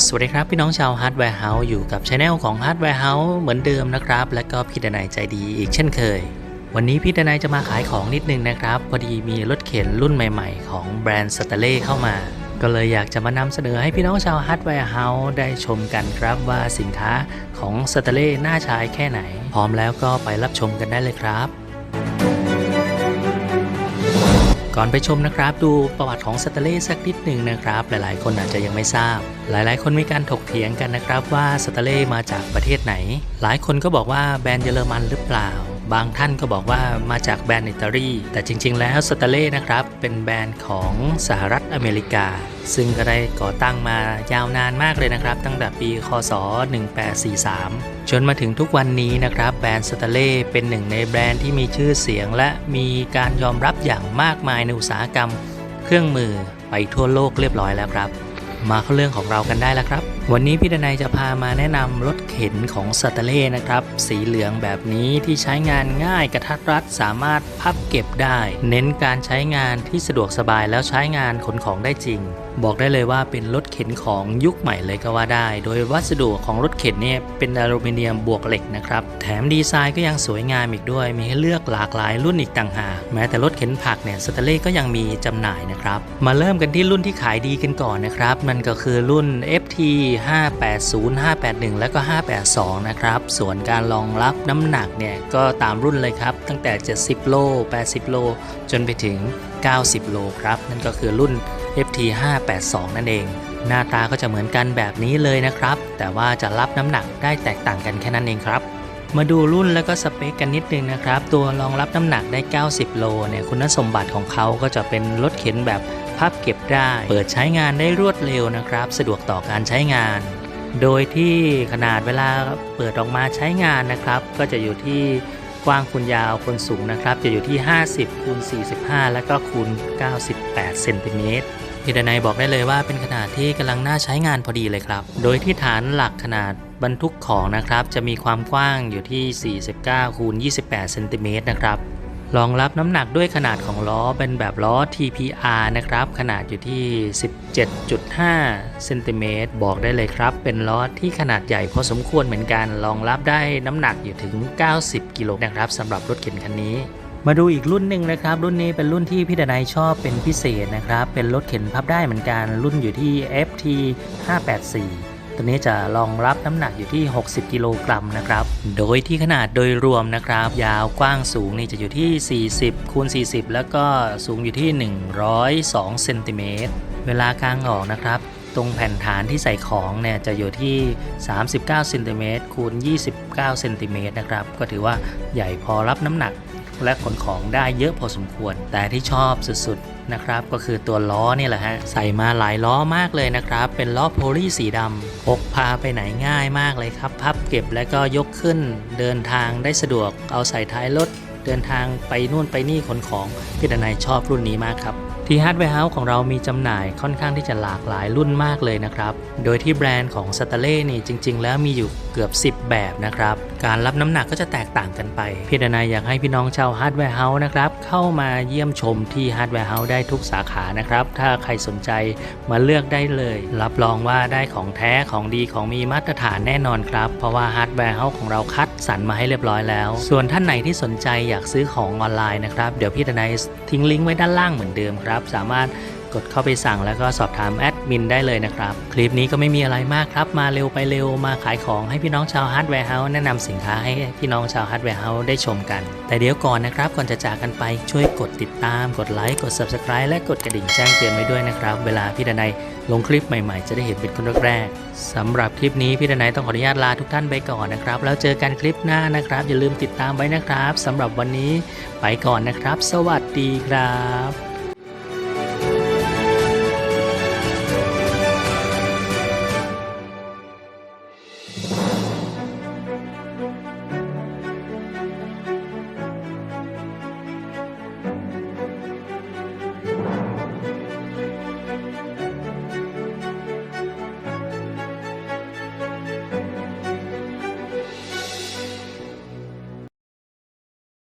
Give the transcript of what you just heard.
สวัสดีครับ พี่น้องชาว Hardware House อยู่กับช anel ของ Hardware House เหมือนเดิมนะครับ และก็พี่ดนายใจดีอีกเช่นเคย วันนี้พี่ดนายจะมาขายของนิดนึงนะครับ พอดีมีรถเข็นรุ่นใหม่ๆ ของแบรนด์สเตเล่เข้ามา ก็เลยอยากจะมานำเสนอให้พี่น้องชาว Hardware House ได้ชมกันครับว่าสินค้าของสเตเล่น่าใช้แค่ไหน พร้อมแล้วก็ไปรับชมกันได้เลยครับ ก่อนไปชมนะครับ ดูประวัติของสเตเล่สักนิดหนึ่งนะครับ หลายๆ คนอาจจะยังไม่ทราบ หลายๆ คนมีการถกเถียงกันนะครับว่าสเตเล่มาจากประเทศไหน หลายคนก็บอกว่าแบรนด์เยอรมันหรือเปล่า บางท่านก็บอกว่ามาจากแบรนด์อิตาลีแต่จริง ๆ แล้วสเตเล่นะครับ เป็นแบรนด์ของสหรัฐอเมริกา ซึ่งก็ได้ก่อตั้งมายาวนานมากเลยนะครับ ตั้งแต่ปี คศ 1843 จนมาถึงทุกวันนี้นะครับ แบรนด์สเตเล่เป็นหนึ่งในแบรนด์ที่มีชื่อเสียง และมีการยอมรับอย่างมากมายในอุตสาหกรรม เครื่องมือไปทั่วโลกเรียบร้อยแล้วครับ มาเข้าเรื่องของเรากันได้แล้วครับวันนี้พี่ดนัยจะพามาแนะนำรถเข็นของสเตเล่นะครับ สีเหลืองแบบนี้ที่ใช้งานง่ายกระทัดรัดสามารถพับเก็บได้ เน้นการใช้งานที่สะดวกสบายแล้วใช้งานขนของได้จริง บอกได้เลยว่าเป็นรถเข็นของยุคใหม่เลยก็ว่าได้ โดยวัสดุของรถเข็นเนี่ยเป็นอลูมิเนียมบวกเหล็กนะครับแถมดีไซน์ก็ยังสวยงามอีกด้วย มีให้เลือกหลากหลายรุ่นอีกต่างหากแม้แต่รถเข็นผักเนี่ยสตเล่ก็ยังมีจำหน่ายนะครับมาเริ่มกันที่รุ่นที่ขายดีกันก่อนนะครับนั่นก็คือรุ่น FT 580 581 และก็ 582 นะครับ ส่วนการรองรับน้ำหนักเนี่ยก็ตามรุ่นเลยครับ ตั้งแต่ 70 โล 80 โล จนไปถึง 90 โลครับ นั่นก็คือรุ่น FT 582 นั่นเอง หน้าตาก็จะเหมือนกันแบบนี้เลยนะครับ แต่ว่าจะรับน้ำหนักได้แตกต่างกันแค่นั้นเองครับมาดูรุ่นแล้วก็สเปคกันนิดนึงนะครับ ตัวรองรับน้ำหนักได้ 90 โลเนี่ยคุณสมบัติของเขาก็จะเป็นรถเข็นแบบ พับเก็บได้ เปิดใช้งานได้รวดเร็วนะครับ สะดวกต่อการใช้งาน โดยที่ขนาดเวลาเปิดออกมาใช้งานนะครับ ก็จะอยู่ที่กว้างคูณยาวคูณสูงนะครับ จะอยู่ที่ 50คูณ45 แล้วก็คูณ 98 เซนติเมตรพี่ดนัยบอกได้เลยว่าเป็นขนาดที่กำลังน่าใช้งานพอดีเลยครับ โดยที่ฐานหลักขนาดบรรทุกของนะครับ จะมีความกว้างอยู่ที่ 49คูณ28 เซนติเมตรนะครับ รองรับน้ำหนักด้วยขนาดของล้อเป็นแบบล้อ TPR นะครับ ขนาดอยู่ที่ 17.5เซนติเมตรบอกได้เลยครับ เป็นล้อที่ขนาดใหญ่พอสมควรเหมือนกัน รองรับได้น้ำหนักอยู่ถึง 90 กิโลนะครับสำหรับรถเข็นคันนี้มาดูอีกรุ่นหนึ่งนะครับ รุ่นนี้เป็นรุ่นที่พี่ดนัยชอบเป็นพิเศษนะครับ เป็นรถเข็นพับได้เหมือนกัน รุ่นอยู่ที่ FT 584 ตัวนี้จะรองรับน้ำหนักอยู่ที่ 60 กิโลกรัมนะครับ โดยที่ขนาดโดยรวมนะครับ ยาวกว้างสูงนี่จะอยู่ที่ 40คูณ40 แล้วก็สูงอยู่ที่ 102เซนติเมตรเวลากางออกนะครับ ตรงแผ่นฐานที่ใส่ของเนี่ยจะอยู่ที่ 39เซนติเมตรคูณ29เซนติเมตรนะครับ ก็ถือว่าใหญ่พอรับน้ำหนัก และขนของได้เยอะพอสมควร แต่ที่ชอบสุดๆนะครับก็คือตัวล้อนี่แหละฮะใส่มาหลายล้อมากเลยนะครับ เป็นล้อโพลีสีดำพกพาไปไหนง่ายมากเลยครับ พับเก็บแล้วก็ยกขึ้น เดินทางได้สะดวก เอาใส่ท้ายรถเดินทางไปนู่นไปนี่ขนของพี่ดนายชอบรุ่นนี้มากครับ ที่ Hardware House ของเรามีจำหน่ายค่อนข้างที่จะหลากหลายรุ่นมากเลยนะครับ โดยที่แบรนด์ของ s t a l e นี่จริง ๆ แล้วมีอยู่เกือบ 10 แบบนะครับ การรับน้ำหนักก็จะแตกต่างกันไป พี่ดนายอยากให้พี่น้องชาว Hardware House นะครับ เข้ามาเยี่ยมชมที่ Hardware House ได้ทุกสาขานะครับ ถ้าใครสนใจมาเลือกได้เลย รับรองว่าได้ของแท้ของดีของมีมาตรฐานแน่นอนครับ เพราะว่า Hardware House ของเราคัดสรรมาให้เรียบร้อยแล้ว ส่วนท่านไหนที่สนใจอยากซื้อของออนไลน์นะครับ เดี๋ยวพี่ดนายทิ้งลิงก์ไว้ด้านล่างเหมือนเดิมครับสามารถกดเข้าไปสั่งแล้วก็สอบถามแอดมินได้เลยนะครับ คลิปนี้ก็ไม่มีอะไรมากครับ มาเร็วไปเร็วมาขายของให้พี่น้องชาวฮาร์ดแวร์เฮาส์แนะนำสินค้าให้พี่น้องชาวฮาร์ดแวร์เฮาส์ได้ชมกัน แต่เดี๋ยวก่อนนะครับ ก่อนจะจากกันไปช่วยกดติดตาม กดไลค์กด Subscribe และกดกระดิ่งแจ้งเตือนไว้ด้วยนะครับ เวลาพี่ดนัยลงคลิปใหม่ๆ จะได้เห็นเป็นคนแรกๆสำหรับคลิปนี้พี่ดนัยต้องขออนุญาตลาทุกท่านไปก่อนนะครับ แล้วเจอกันคลิปหน้านะครับ อย่าลืมติดตามไว้นะครับสำหรับวันนี้ไปก่อนนะครับ สวัสดีครับ